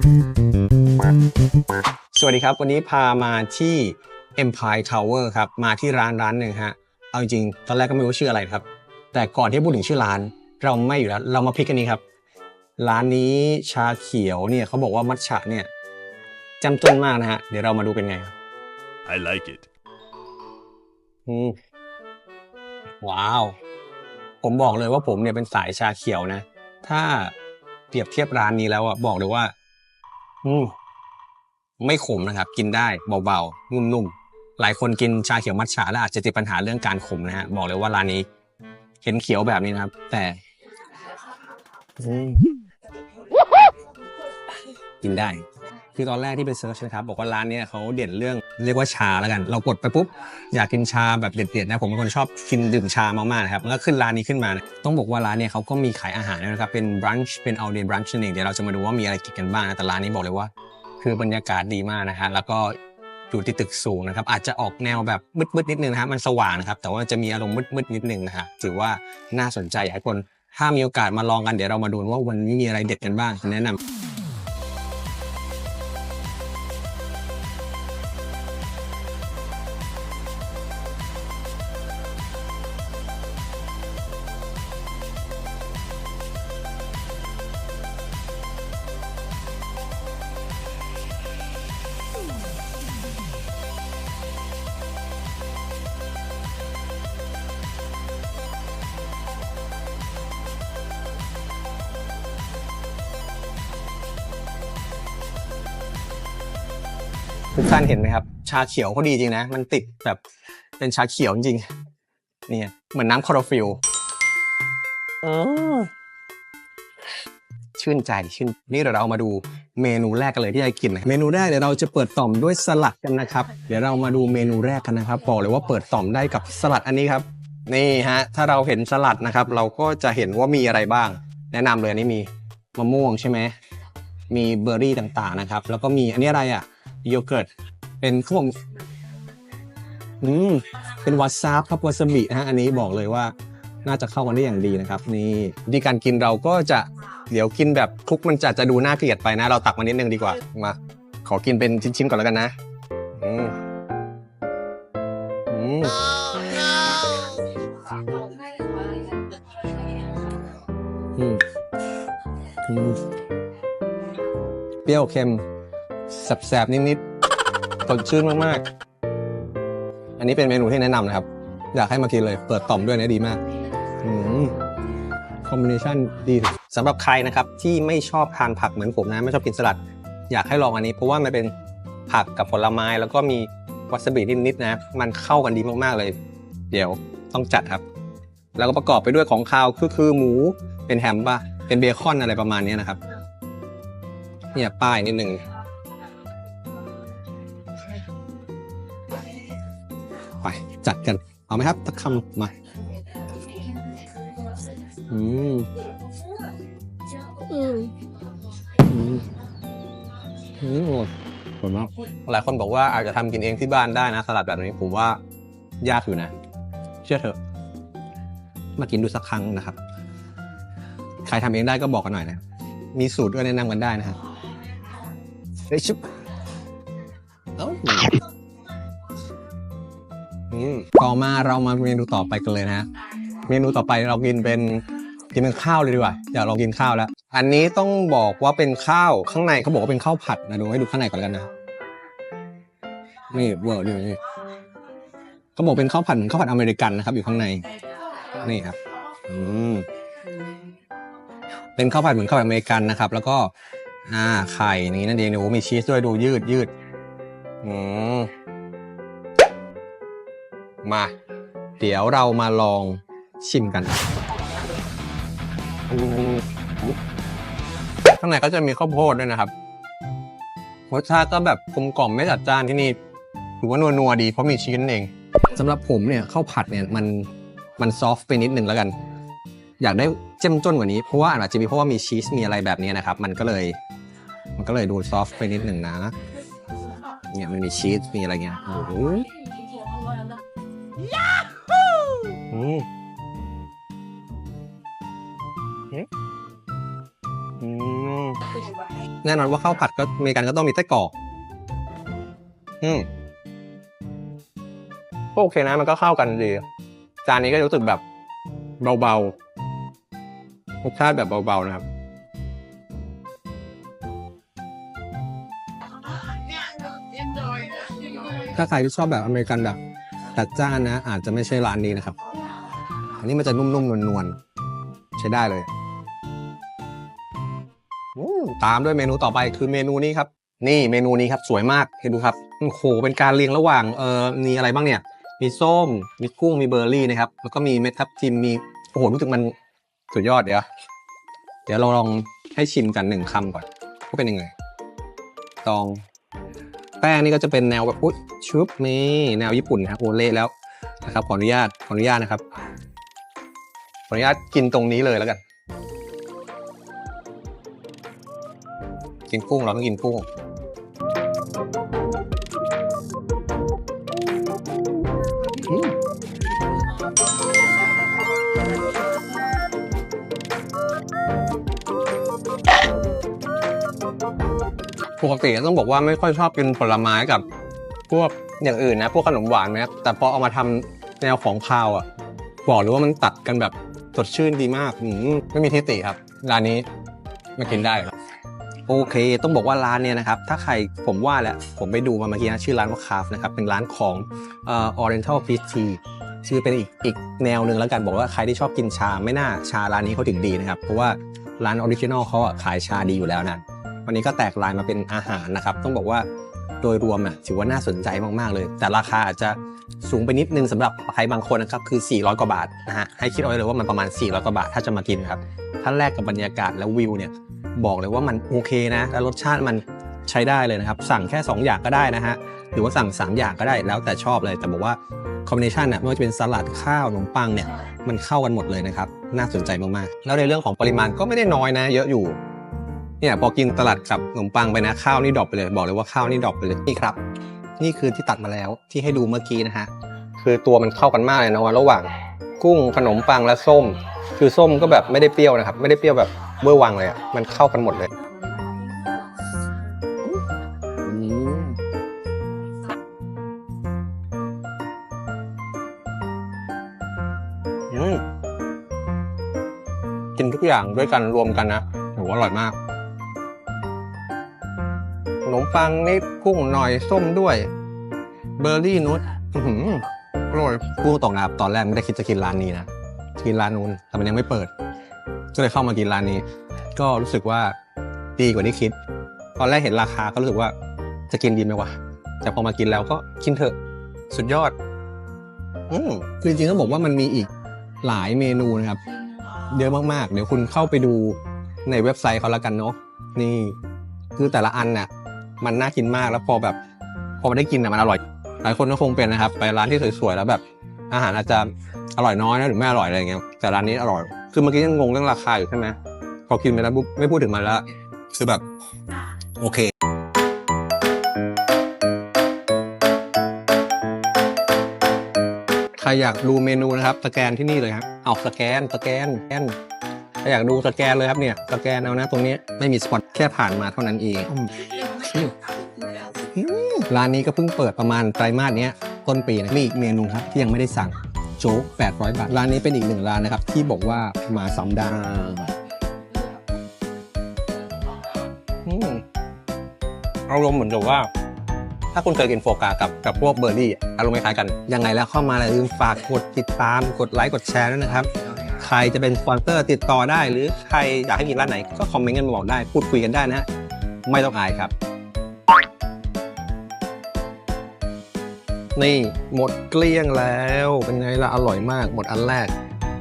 ดีครับ วันนี้พามาที่ Empire Tower ครับ มาที่ร้านร้านหนึ่งฮะ เอาจริงๆตอนแรกก็ไม่รู้ชื่ออะไรครับ แต่ก่อนที่จะพูดถึงชื่อร้าน เราไม่อยู่แล้ว เรามาพลิกกันนี้ครับ ร้านนี้ชาเขียวเนี่ยเขาบอกว่ามัทฉะเนี่ยจำต้นมากนะฮะ เดี๋ยวเรามาดูเป็นไงครับ I like it. อืมว้าว ผมบอกเลยว่าผมเนี่ยเป็นสายชาเขียวนะ ถ้าเปรียบเทียบร้านนี้แล้วอะบอกเลยว่า อืมไม่ขมนะครับ กินได้เบาๆนุ่มๆหลายคนกินชาเขียวมัทฉะแล้วอาจจะติดปัญหาเรื่องการขมนะฮะบอกเลยว่าร้านนี้ เห็นเขียวแบบนี้นะครับ แต่อืมกินได้ คือตอนแรกที่ไปเซิร์ชนะครับบอกว่าร้านเนี้ยเขาเด่นเรื่องเรียกว่าชาแล้วกัน เรากดไปปุ๊บอยากกินชาแบบเด็ดๆนะผมเป็นคนชอบกินดื่มชามากๆนะครับแล้วก็ขึ้นร้านนี้ขึ้นมาต้องบอกว่าร้านเนี่ยเขาก็มีขายอาหารนะครับเป็นบรันช์เป็น all day brunch นั่นเองเดี๋ยวเราจะมาดูว่ามีอะไรกินกันบ้างนะแต่ร้านนี้บอกเลยว่า คือบรรยากาศดีมากนะฮะแล้วก็อยู่ที่ตึกสูงนะครับอาจจะออกแนวแบบมืดๆนิดนึงนะฮะมันสว่างนะครับแต่ว่าจะมีอารมณ์มืดๆนิดนึงนะฮะถือว่าน่าสนใจอยากให้คนถ้ามีโอกาสมาลองกันเดี๋ยวเรามาดูว่าวันนี้มีอะไรเด็ดกันบ้างแนะนำ ทุกท่านเห็นไหมครับ ชาเขียวเขาดีจริงนะ มันติดแบบเป็นชาเขียวจริงๆเนี่ยเหมือนน้ำคลอโรฟิลเออชื่นใจชื่นนี่เดี๋ยวเรามาดูเมนูแรกกันเลยที่จะกินนะเมนูแรกเดี๋ยวเราจะเปิดต่อมด้วยสลัดกันนะครับ เดี๋ยวเรามาดูเมนูแรกกันนะครับบอกเลยว่าเปิดต่อมได้กับสลัดอันนี้ครับ นี่ฮะ ถ้าเราเห็นสลัดนะครับ เราก็จะเห็นว่ามีอะไรบ้าง แนะนำเลยอันนี้มีมะม่วงใช่ไหมมีเบอร์รี่ต่างๆนะครับ แล้วก็มีอันนี้อะไรอะ โยเกิร์ต เป็นขนมอืมเป็นวาซาบครับวาซาบินะฮะอันนี้บอกเลยว่าน่าจะเข้ากันได้อย่างดีนะครับ นี่วิธีการกินเราก็จะเดี๋ยวกินแบบคลุกมันจะจะดูน่าเกลียดไปนะ เราตักมานิดนึงดีกว่ามา ขอกินเป็นชิ้นๆก่อนแล้วกันนะอืมอืมอืมเปรี้ยวเค็ม แสบๆ นิดๆสดชื่นมากๆ อันนี้เป็นเมนูที่แนะนำนะครับ อยากให้มากินเลย เปิดต่อมด้วยนะดีมากอคอมบิเนชันดีสำหรับใครนะครับ ที่ไม่ชอบทานผักเหมือนผมนะ ไม่ชอบกินสลัด อยากให้ลองอันนี้ เพราะว่ามันเป็นผักกับผลไม้แล้วก็มีวาซาบินิดๆนะ มันเข้ากันดีมากๆเลย เดี๋ยวต้องจัดครับ แล้วก็ประกอบไปด้วยของคาวคือคือหมูเป็นแฮมปะเป็นเบคอนอะไรประมาณนี้นะครับ เนี่ยป้ายนิดหนึ่ง จัดกัน เอาไหมครับตะคำมา อืมอืมอืมอืมอร่อยอร่อยมากหลายคนบอกว่าอาจจะทำกินเองที่บ้านได้นะ สลัดแบบนี้ผมว่ายากอยู่นะ เชื่อเถอะ มากินดูสักครั้งนะครับ ใครทำเองได้ก็บอกกันหน่อยนะ มีสูตรก็แนะนำกันได้นะครับเฮ้ยชุบเอ้า ต่อมาเรามาเมนูต่อไปกันเลยนะฮะเมนูต่อไปเรากินเป็นกินเป็นข้าวเลยดีกว่าอยากลองกินข้าวแล้ว อันนี้ต้องบอกว่าเป็นข้าวข้างในเขาบอกว่าเป็นข้าวผัดนะดูให้ดูข้างในก่อนกันนะนี่เวอร์ดูนี่เขาบอกเป็นข้าวผัดข้าวผัดอเมริกันนะครับ อยู่ข้างในนี่ครับ อืมเป็นข้าวผัดเหมือนข้าวผัดอเมริกันนะครับ แล้วก็ อ่าไข่นี้นั่นเองโอ้โหมีชีสด้วยดูยืดยืดอืม มา เดี๋ยวเรามาลองชิมกัน ข้างในก็จะมีข้าวโพดด้วยนะครับ รสชาติก็แบบกลมกล่อมไม่จัดจ้านที่นี่ถือว่านัวๆดีเพราะมีชีสเองสำหรับผมเนี่ยข้าวผัดเนี่ยมันมันซอฟต์ไปนิดนึงแล้วกัน อยากได้เจ้มจ้นกว่านี้เพราะว่าอาจจะมีเพราะว่ามีชีสมีอะไรแบบนี้นะครับ มันก็เลย มันก็เลยดูซอฟต์ไปนิดหนึ่งนะเนี่ยมันมีชีสมีอะไรเงี้ยโอ้ แน่นอนว่าข้าวผัดก็อเมริกันก็ต้องมีไส้กรอก อืมก็โอเคนะมันก็เข้ากันดี จานนี้ก็รู้สึกแบบเบาๆรสชาติแบบเบาๆนะครับ ถ้าใครที่ชอบแบบอเมริกันแบบจัดจ้านนะ อาจจะไม่ใช่ร้านนี้นะครับ อันนี้มันจะนุ่มๆนวลๆใช้ได้เลย ตามด้วยเมนูต่อไปคือเมนูนี้ครับ นี่เมนูนี้ครับสวยมากเห็นดูครับโอ้โหเป็นการเรียงระหว่างเออมีอะไรบ้างเนี่ยมีส้มมีกุ้งมีเบอร์รี่นะครับแล้วก็มีเม็ดทับทิมมีโอ้โหรู้สึกมันสุดยอดเดี๋ยวเดี๋ยวเราลองให้ชิมกันหนึ่งคำก่อนว่าเป็นยังไงลองแป้งนี่ก็จะเป็นแนวแบบอุ๊ยชุบนี่แนวญี่ปุ่นนะครับโอเละแล้วนะครับขออนุญาตขออนุญาตนะครับขออนุญาตกินตรงนี้เลยแล้วกัน กินกุ้งเราต้องกินกุ้ง ปกติต้องบอกว่าไม่ค่อยชอบกินผลไม้กับพวกอย่างอื่นนะ พวกขนมหวานนะแต่พอเอามาทำแนวของคาวอะ บอกเลยว่ามันตัดกันแบบสดชื่นดีมากอืมไม่มีทิฏฐิครับ ร้านนี้มากินได้ครับ โอเค ต้องบอกว่าร้านเนี่ยนะครับ ถ้าใครผมว่าแหละ ผมไปดูมาเมื่อกี้นะ ชื่อร้านว่าคาฟนะครับ เป็นร้านของเอ่อ Oriental p e a c Tea ชื่อเป็นอีกอีกแนวหนึ่งแล้วกัน บอกว่าใครที่ชอบกินชาไม่น่าชาร้านนี้เขาถึงดีนะครับ เพราะว่าร้านออริจินอลเขาอะขายชาดีอยู่แล้วนะ วันนี้ก็แตกลายมาเป็นอาหารนะครับ ต้องบอกว่าโดยรวมน่ะถือว่าน่าสนใจมากๆเลย แต่ราคาอาจจะสูงไปนิดนึงสำหรับใครบางคนนะครับคือ 400 กว่าบาทนะฮะให้คิดเอาไว้เลยว่ามันประมาณ 400 กว่าบาทถ้าจะมากินครับถ้าแลกกับบรรยากาศและวิวเนี่ย บอกเลยว่ามันโอเคนะและรสชาติมันใช้ได้เลยนะครับ สั่งแค่ 2 อย่างก็ได้นะฮะหรือว่าสั่ง 3 อย่างก็ได้แล้วแต่ชอบเลย แต่บอกว่าคอมบิเนชันน่ะไม่ว่าจะเป็นสลัดข้าวขนมปังเนี่ยมันเข้ากันหมดเลยนะครับ น่าสนใจมากๆ แล้วในเรื่องของปริมาณก็ไม่ได้น้อยนะ เยอะอยู่เนี่ยพอกินสลัดกับขนมปังไปนะข้าวนี่ดรอปไปเลย บอกเลยว่าข้าวนี่ดรอปไปเลยนี่ครับ นี่คือที่ตัดมาแล้วที่ให้ดูเมื่อกี้นะฮะคือตัวมันเข้ากันมากเลยนะว่าระหว่าง กุ้งขนมปังและส้ม คือส้มก็แบบไม่ได้เปรี้ยวนะครับ ไม่ได้เปรี้ยวแบบเบอร์วังเลยอะมันเข้ากันหมดเลยอืมกินทุกอย่างด้วยกันรวมกันนะโหอว่าอร่อยมากขนมปังนี่กุ้งหน่อยส้มด้วย เบอร์รี่นุชอร่อยพูดตรงนะครับตอนแรกไม่ได้คิดจะกินร้านนี้นะ กินร้านนู้นแต่มันยังไม่เปิด ก็เลยเข้ามากินร้านนี้ ก็รู้สึกว่าดีกว่าที่คิด ตอนแรกเห็นราคาก็รู้สึกว่าจะกินดีไหมวะแต่พอมากินแล้วก็กินเถอะสุดยอด อืมคือจริงๆต้องบอกว่ามันมีอีกหลายเมนูนะครับเยอะมากๆ เดี๋ยวคุณเข้าไปดูในเว็บไซต์เขาแล้วกันเนาะนี่ คือแต่ละอันน่ะ มันน่ากินมากแล้วพอแบบ พอมันได้กินน่ะมันอร่อย หลายคนก็คงเป็นนะครับ ไปร้านที่สวยๆแล้วแบบ อาหารอาจจะอร่อยน้อยนะหรือไม่อร่อยอะไรอย่างเงี้ยแต่ร้านนี้อร่อย คือเมื่อกี้ยังงงเรื่องราคาอยู่ใช่ไหมพอกินไปแล้วปุ๊บไม่พูดถึงมันแล้ว คือแบบ โอเคใครอยากดูเมนูนะครับ สแกนที่นี่เลยครับเอาสแกนสแกนสแกนถ้าอยากดูสแกนเลยครับเนี่ยสแกนเอานะตรงนี้ไม่มีสปอตแค่ผ่านมาเท่านั้นเองอืมร้านนี้ก็เพิ่งเปิดประมาณไตรมาสเนี้ย ต้นปีนะมีอีกเมนูครับที่ยังไม่ได้สั่งโจ๊ก800 บาท ร้านนี้เป็นอีกหนึ่งร้านนะครับ ที่บอกว่ามาซ้ำด้อืมอารมณ์เหมือนกับว่า ถ้าคุณเคยกินโฟกากับกับพวกเบอร์รี่อารมณ์คล้ายกัน ยังไงแล้วเข้ามาอย่าลืมฝากกดติดตามกดไลค์กดแชร์ด้วยนะครับ ใครจะเป็นสปอนเซอร์ติดต่อได้ หรือใครอยากให้กินร้านไหน ก็คอมเมนต์กันมาบอกได้พูดคุยกันได้นะฮะไม่ต้องอายครับ นี่หมดเกลี้ยงแล้วเป็นไงล่ะอร่อยมาก หมดอันแรก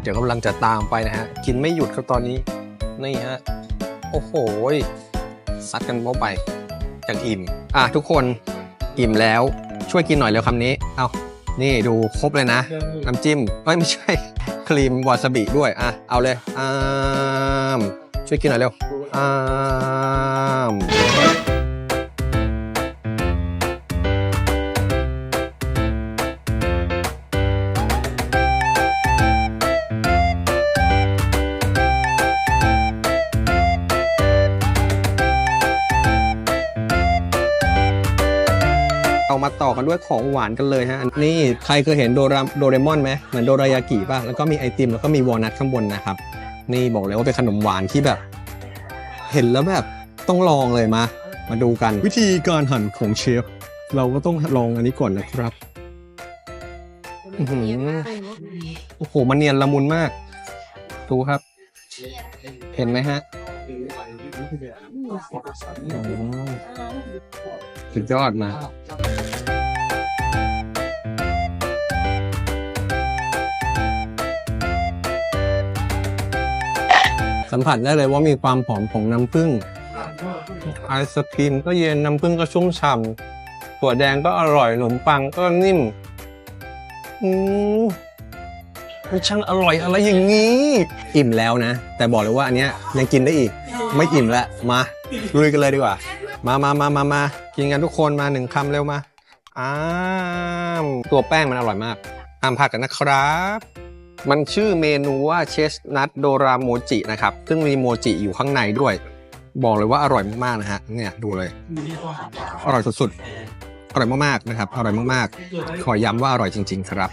เดี๋ยวกำลังจะตามไปนะฮะ กินไม่หยุดครับตอนนี้ นี่ฮะ โอ้โหยซัดกันเข้าไปอย่างอิ่ม อะทุกคนอิ่มแล้วช่วยกินหน่อยเร็วคำนี้ เอานี่ดูครบเลยนะ น้ำจิ้มเอ้ยไม่ใช่ ครีมวาซาบิด้วย อะ เอาเลยอ้ามช่วยกินหน่อยเร็วอ้าม มากันด้วยของหวานกันเลยฮะนี่ใครเคยเห็นโดราโดเรมอนไหมเหมือนโดรายากิป่ะแล้วก็มีไอติมแล้วก็มีวอลนัทข้างบนนะครับ นี่บอกเลยว่าเป็นขนมหวานที่แบบ เห็นแล้วแบบต้องลองเลยมา มาดูกันวิธีการหั่นของเชฟเราก็ต้องลองอันนี้ก่อนนะครับอื้อหือโอ้โห มันเนียนละมุนมาก ดูครับ เห็นไหมฮะอืมสุดยอดมา สัมผัสได้เลยว่ามีความหอมของน้ำผึ้งไอศครีมก็เย็นน้ำผึ้งก็ชุ่มฉ่ำถั่วแดงก็อร่อยขนมปังก็นิ่มอืมมันช่างอร่อยอะไรอย่างนี้ อิ่มแล้วนะ แต่บอกเลยว่าอันเนี้ยยังกินได้อีก ไม่อิ่มแล้วมาลุยกันเลยดีกว่า มามามามามากินกันทุกคนมาหนึ่งคำเร็วมาอ้ามตัวแป้งมันอร่อยมากห้ามพลาดกันนะครับ มันชื่อเมนูว่าเชสนัทโดราโมจินะครับ ซึ่งมีโมจิอยู่ข้างในด้วย บอกเลยว่าอร่อยมากๆนะฮะ เนี่ยดูเลย อร่อยสุดๆ อร่อยมากๆนะครับ อร่อยมากๆ ขอย้ำว่าอร่อยจริง ๆ ครับ